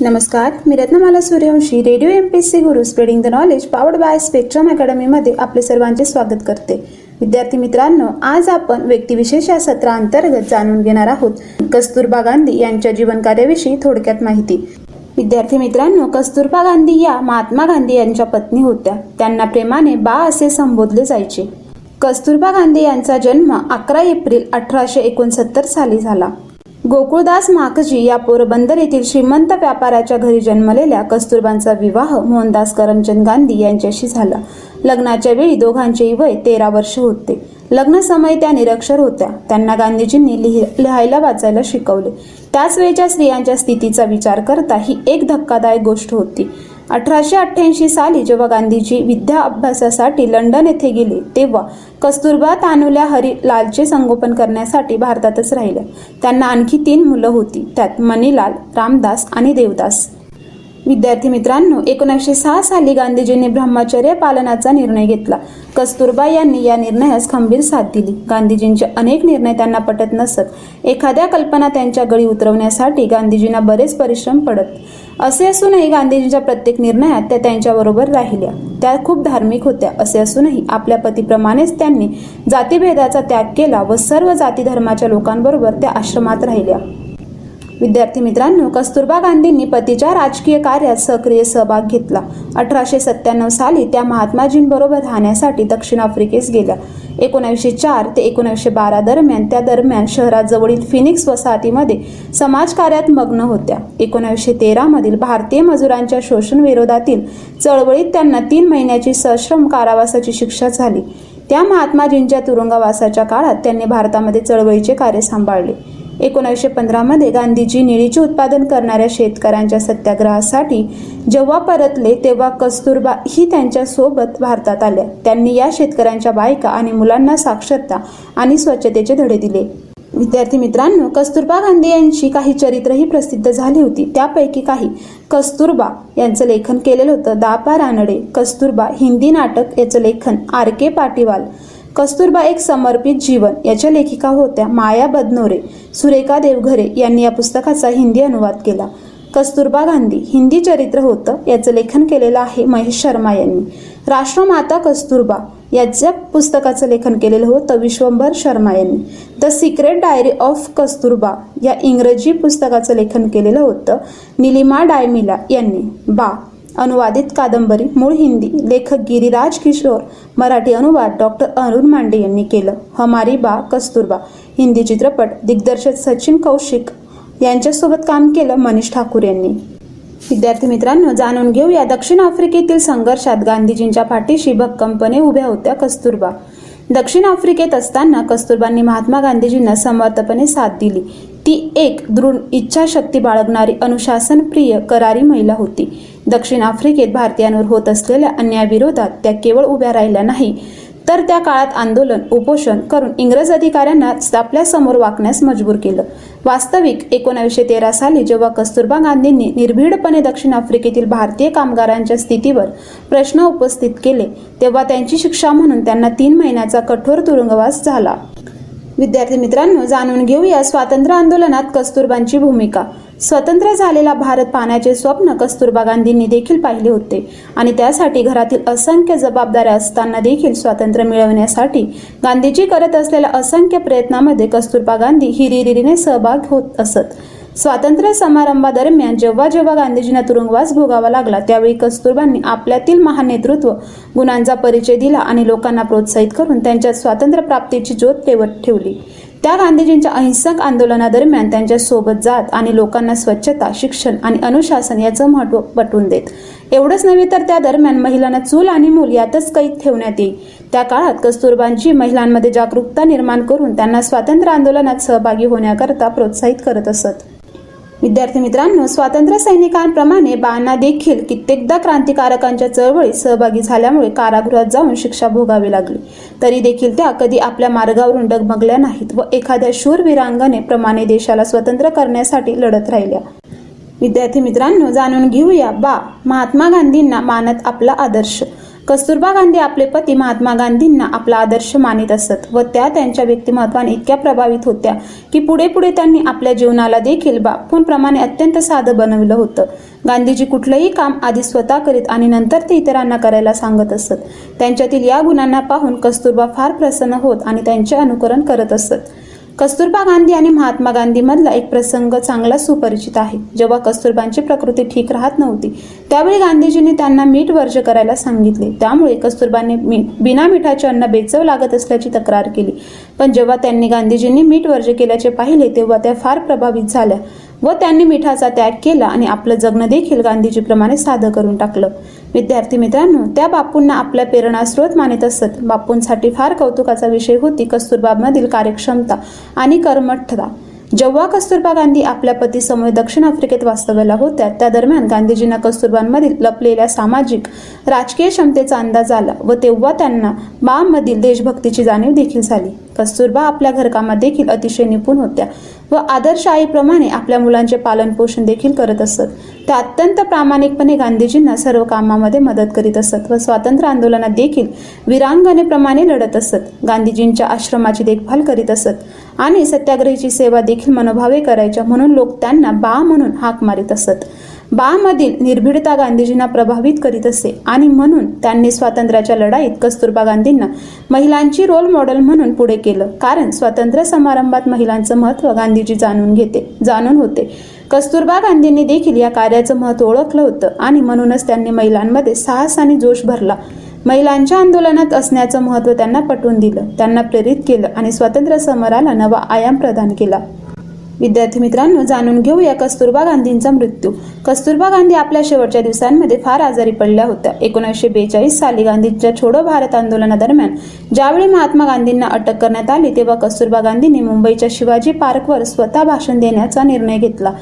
नमस्कार मी Ratnamala Suryavanshi radio M P C Guru spreading the knowledge powered by Spectrum अकॅडमीमध्ये आपले सर्वांचे स्वागत करते. विद्यार्थी मित्रांनो आज आपण व्यक्तिविशेष या सत्राअंतर्गत जाणून घेणार आहोत. कस्तुरबा गांधी यांच्या जीवनकार्याविषयी थोडक्यात माहिती. विद्यार्थी मित्रांनो कस्तुरबा गांधी या महात्मा गांधी यांच्या पत्नी होत्या. त्यांना प्रेमाने बा असे संबोधले जायचे. कस्तुरबा गांधी यांचा जन्म अकरा एप्रिल अठराशे एकोणसत्तर साली झाला. गोकुळदास माकजी या पोरबंदर येथील श्रीमंत व्यापाऱ्याच्या घरी जन्मलेल्या कस्तुरबांचा विवाह मोहनदास करमचंद गांधी यांच्याशी झाला. लग्नाच्या वेळी दोघांचेही वय तेरा वर्ष होते. लग्न समय त्या निरक्षर होत्या. त्यांना गांधीजींनी लिहि- लिहायला वाचायला शिकवले. त्याच वेळच्या स्त्रियांच्या स्थितीचा विचार करता ही एक धक्कादायक गोष्ट होती. अठराशे अठ्ठ्याऐंशी साली जेव्हा गांधीजी विद्या अभ्यासासाठी लंडन येथे गेले तेव्हा कस्तुरबा तानुल्या हरिलालचे संगोपन करण्यासाठी भारतातच राहिल्या त्यांना आणखी तीन मुलं होती त्यात मणिलाल रामदास आणि देवदास. विद्यार्थी मित्रांनो एकोणीसशे सहा साली गांधीजींनी ब्रह्मचर्य पालनाचा निर्णय घेतला. कस्तुरबा यांनी या निर्णयास खंबीर साथ दिली. गांधीजींचे अनेक निर्णय त्यांना पटत नसत. एखाद्या कल्पना त्यांच्या गळी उतरवण्यासाठी गांधीजींना बरेच परिश्रम पडत. असे असूनही गांधीजींच्या प्रत्येक निर्णयात त्या त्यांच्याबरोबर राहिल्या. त्या खूप धार्मिक होत्या. असे असूनही आपल्या पतीप्रमाणेच त्यांनी जातीभेदाचा त्याग केला व सर्व जाती धर्माच्या लोकांबरोबर त्या आश्रमात राहिल्या. विद्यार्थी मित्रांनो कस्तुरबा गांधींनी पतीच्या राजकीय कार्यात सक्रिय सहभाग घेतला. अठराशे सत्त्याण्णव साली त्या महात्माजींबरोबर राहण्यासाठी दक्षिण आफ्रिकेस गेल्या. एकोणीसशे चार ते एकोणीसशे बारा दरम्यान त्या दरम्यान शहराजवळील फिनिक्स वसाहतीमध्ये समाजकार्यात मग्न होत्या. एकोणीसशे तेरामधील भारतीय मजुरांच्या शोषण विरोधातील चळवळीत त्यांना तीन महिन्याची सश्रम कारावासाची शिक्षा झाली. त्या महात्माजींच्या तुरुंगवासाच्या काळात त्यांनी भारतामध्ये चळवळीचे कार्य सांभाळले. एकोणीसशे पंधरामध्ये गांधीजी निळीचे उत्पादन करणाऱ्या शेतकऱ्यांच्या सत्याग्रहासाठी जेव्हा परतले तेव्हा कस्तुरबा ही त्यांच्यासोबत भारतात आल्या. त्यांनी या शेतकऱ्यांच्या बायका आणि मुलांना साक्षरता आणि स्वच्छतेचे धडे दिले. विद्यार्थी मित्रांनो कस्तुरबा गांधी यांची काही चरित्रही प्रसिद्ध झाली होती. त्यापैकी काही कस्तुरबा यांचं लेखन केलेलं होतं. दापा रानडे कस्तुरबा हिंदी नाटक याचं लेखन आर के पाटीवाल कस्तुरबा एक समर्पित जीवन. याच्या लेखिका होत्या माया बदनोरे सुरेखा देवघरे यांनी या पुस्तकाचा हिंदी अनुवाद केला. कस्तुरबा गांधी हिंदी चरित्र होतं याचं लेखन केलेलं आहे महेश शर्मा यांनी. राष्ट्रमाता कस्तुरबा याच्या पुस्तकाचं लेखन केलेलं होतं विश्वंभर शर्मा यांनी. The secret diary of Kasturba या इंग्रजी पुस्तकाचं लेखन केलेलं होतं निलिमा डायमिला यांनी. बा. अनुवादित कादंबरी मूळ हिंदी लेखक गिरिराज किशोर मराठी अनुवाद डॉक्टर अरुण मांडे यांनी केलं. हमारी बा कस्तुरबा हिंदी चित्रपट दिग्दर्शक सचिन कौशिक यांच्यासोबत काम केलं मनीष ठाकूर यांनी. विद्यार्थी मित्रांनो जाणून घेऊया दक्षिण आफ्रिकेतील संघर्षात गांधीजींच्या पाठीशी भक्कमपणे उभ्या होत्या कस्तुरबा. दक्षिण आफ्रिकेत असताना कस्तुरबांनी महात्मा गांधीजींना समर्थपणे साथ दिली. ती एक दृढ इच्छाशक्ती बाळगणारी अनुशासनप्रिय करारी महिला होती. दक्षिण आफ्रिकेत भारतीयांवर होत असलेल्या अन्यायाविरोधात त्या केवळ उभ्या राहिल्या नाही तर त्या काळात आंदोलन उपोषण करून इंग्रज अधिकाऱ्यांना आपल्यासमोर वाकण्यास मजबूर केलं. वास्तविक एकोणावीसशे तेरा साली जेव्हा कस्तुरबा गांधींनी निर्भीडपणे दक्षिण आफ्रिकेतील भारतीय कामगारांच्या स्थितीवर प्रश्न उपस्थित केले तेव्हा त्यांची शिक्षा म्हणून त्यांना तीन महिन्याचा कठोर तुरुंगवास झाला. विद्यार्थी मित्रांनो जाणून घेऊया स्वातंत्र्य आंदोलनात कस्तुरबांची भूमिका. स्वतंत्र झालेला भारत पाहण्याचे स्वप्न कस्तुरबा गांधींनी देखील पाहिले होते. आणि त्यासाठी घरातील असंख्य जबाबदाऱ्या असताना देखील स्वातंत्र्य मिळवण्यासाठी गांधीजी करत असलेल्या असंख्य प्रयत्नामध्ये कस्तुरबा गांधी हिरिरीने सहभाग होत असत. स्वातंत्र्य समारंभादरम्यान जेव्हा जेव्हा गांधीजींना तुरुंगवास भोगावा लागला त्यावेळी कस्तुरबांनी आपल्यातील महान नेतृत्व गुणांचा परिचय दिला आणि लोकांना प्रोत्साहित करून त्यांच्यात स्वातंत्र्य प्राप्तीची ज्योत तेवत ठेवली. त्या गांधीजींच्या अहिंसक आंदोलनादरम्यान त्यांच्यासोबत जात आणि लोकांना स्वच्छता शिक्षण आणि अनुशासन याचं महत्त्व पटवून देत. एवढंच नव्हे तर त्या दरम्यान महिलांना चूल आणि मूल यातच कैद ठेवण्यात येईल. त्या काळात कस्तुरबांची महिलांमध्ये जागरूकता निर्माण करून त्यांना स्वातंत्र्य आंदोलनात सहभागी होण्याकरता प्रोत्साहित करत असत. विद्यार्थी मित्रांनो स्वातंत्र्य सैनिकांप्रमाणे बाळांना देखील कित्येकदा क्रांतिकारकांच्या चळवळीत सहभागी झाल्यामुळे कारागृहात जाऊन शिक्षा भोगावी लागली. तरी देखील त्या कधी आपल्या मार्गावरून डगमगल्या नाहीत व एखाद्या शूरवीरांगणे प्रमाणे देशाला स्वतंत्र करण्यासाठी लढत राहिल्या. विद्यार्थी मित्रांनो जाणून घेऊया बा महात्मा गांधींना मानत आपला आदर्श. कस्तुरबा गांधी आपले पती महात्मा गांधींना आपला आदर्श मानित असत व त्या त्यांच्या व्यक्तिमत्वाने इतक्या प्रभावित होत्या की पुढे पुढे त्यांनी आपल्या जीवनाला देखील बापूंप्रमाणे अत्यंत साधं बनविलं होतं. गांधीजी कुठलंही काम आधी स्वतः करीत आणि नंतर ते इतरांना करायला सांगत असत. त्यांच्यातील या गुणांना पाहून कस्तुरबा फार प्रसन्न होत आणि त्यांचे अनुकरण करत असत. कस्तुरबा गांधी आणि महात्मा गांधी मधला एक प्रसंग चांगला सुपरिचित आहे. जेव्हा कस्तुरबांची प्रकृती ठीक राहत नव्हती त्यावेळी गांधीजींनी त्यांना मीठ वर्ज करायला सांगितले. त्यामुळे कस्तुरबांनी बिना मिठाचे अन्न बेचव लागत असल्याची तक्रार केली. पण जेव्हा त्यांनी गांधीजींनी मीठ वर्ज केल्याचे पाहिले तेव्हा त्या फार प्रभावित झाल्या. व त्यांनी मिठाचा त्याग केला आणि आपलं जगणं देखील गांधीजीप्रमाणे साधं करून टाकलं. विद्यार्थी मित्रांनो त्या बापूंना आपल्या प्रेरणास्रोत मानित असत. बापूंसाठी फार कौतुकाचा विषय होती कस्तुरबामधील कार्यक्षमता आणि कर्मठता. जेव्हा कस्तुरबा गांधी आपल्या पतीसमोर दक्षिण आफ्रिकेत वास्तव्याला होत्या त्या दरम्यान गांधीजींना कस्तुरबांमधील लपलेल्या सामाजिक राजकीय क्षमतेचा अंदाज आला व तेव्हा त्यांना बाममधील देशभक्तीची जाणीव देखील झाली. कस्तुरबा आपल्या घरकामात देखील अतिशय निपुण होत्या व आदर्श आईप्रमाणे आपल्या मुलांचे पालन पोषण देखील करत असत. त्या अत्यंत प्रामाणिकपणे गांधीजींना सर्व कामामध्ये मदत करीत असत व स्वातंत्र्य आंदोलनात देखील वीरांगणेप्रमाणे लढत असत. गांधीजींच्या आश्रमाची देखभाल करीत असत. आणि सत्याग्रहीची सेवा देखील मनोभावे करायच्या म्हणून लोक त्यांना बा म्हणून हाक मारित असत. बामधील निर्भीडता गांधीजींना प्रभावित करीत असे आणि म्हणून त्यांनी स्वातंत्र्याच्या लढाईत कस्तुरबा गांधींना महिलांची रोल मॉडेल म्हणून पुढे केलं. कारण स्वातंत्र्य समारंभात महिलांचं महत्त्व गांधीजी जाणून घेते जाणून होते. कस्तुरबा गांधींनी देखील या कार्याचं महत्त्व ओळखलं होतं आणि म्हणूनच त्यांनी महिलांमध्ये साहस आणि जोश भरला. महिलांच्या आंदोलनात असण्याचं महत्त्व त्यांना पटवून दिलं. त्यांना प्रेरित केलं आणि स्वातंत्र्य समराला नवा आयाम प्रदान केला. विद्यार्थी मित्रांनो जाणून घेऊया कस्तुरबा गांधींचा मृत्यू. कस्तुरबा गांधी आपल्या शेवटच्या दिवसांमध्ये फार आजारी पडल्या होत्या. एकोणीसशे बेचाळीस साली गांधींच्या छोडो भारत आंदोलनादरम्यान ज्यावेळी महात्मा गांधींना अटक करण्यात आली तेव्हा कस्तुरबा गांधींनी मुंबईच्या शिवाजी पार्कवर स्वतः भाषण देण्याचा निर्णय घेतला.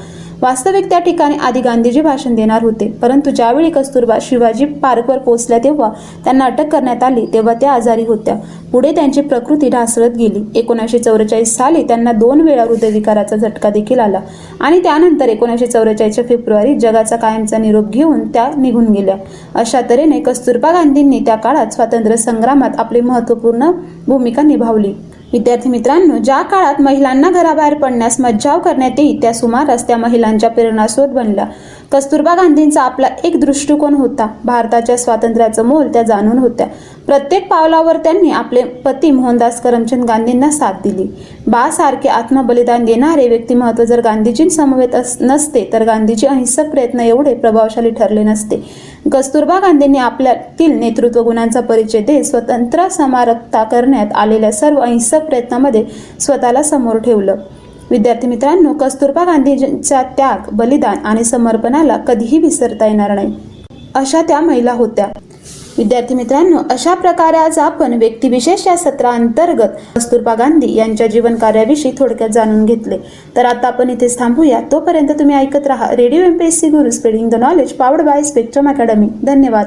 वास्तविक त्या ठिकाणी आधी गांधीजी भाषण देणार होते. परंतु ज्यावेळी कस्तुरबा शिवाजी पार्कवर पोहोचल्या तेव्हा त्यांना अटक करण्यात आली तेव्हा त्या आजारी होत्या. पुढे त्यांची प्रकृती ढासळत गेली. एकोणीसशे चौवेचाळीस साली त्यांना दोन वेळा हृदयविकाराचा झटका देखील आला आणि त्यानंतर एकोणीसशे चौवेचाळीसच्या फेब्रुवारी जगाचा कायमचा निरोप घेऊन त्या निघून गेल्या. अशा तऱ्हेने कस्तुरबा गांधींनी त्या काळात स्वातंत्र्य संग्रामात आपली महत्त्वपूर्ण भूमिका निभावली. विद्यार्थी मित्रांनो ज्या काळात महिलांना घराबाहेर पडण्यास मज्जाव करण्यात येईल त्या सुमारास त्या महिलांच्या प्रेरणास्रोत बनला. कस्तुरबा गांधींचा आपला एक दृष्टिकोन होता. भारताच्या स्वातंत्र्याचं मोल त्या जाणून होत्या. प्रत्येक पावलावर त्यांनी आपले पती मोहनदास करमचंद गांधींना साथ दिली. बासारखे आत्मबलिदान देणारे व्यक्तिमत्व जर गांधीजींसमवेत अस- नसते तर गांधीजी अहिंसक प्रयत्न एवढे प्रभावशाली ठरले नसते. कस्तुरबा गांधींनी आपल्यातील नेतृत्व गुणांचा परिचय देत स्वतंत्र समारकता करण्यात आलेल्या सर्व अहिंसक प्रयत्नामध्ये स्वतःला समोर ठेवलं. विद्यार्थी मित्रांनो कस्तुरबा गांधीच्या त्याग बलिदान आणि समर्पणाला कधीही विसरता येणार नाही. अशा त्या महिला होत्या. विद्यार्थी मित्रांनो अशा प्रकारे आज आपण व्यक्तिविशेष या सत्राअंतर्गत कस्तुरबा गांधी यांच्या जीवन कार्याविषयी थोडक्यात जाणून घेतले. तर आता आपण इथेच थांबूया. तोपर्यंत तुम्ही ऐकत राहा radio MPSC Guru spreading the knowledge powered by Spectrum academy धन्यवाद.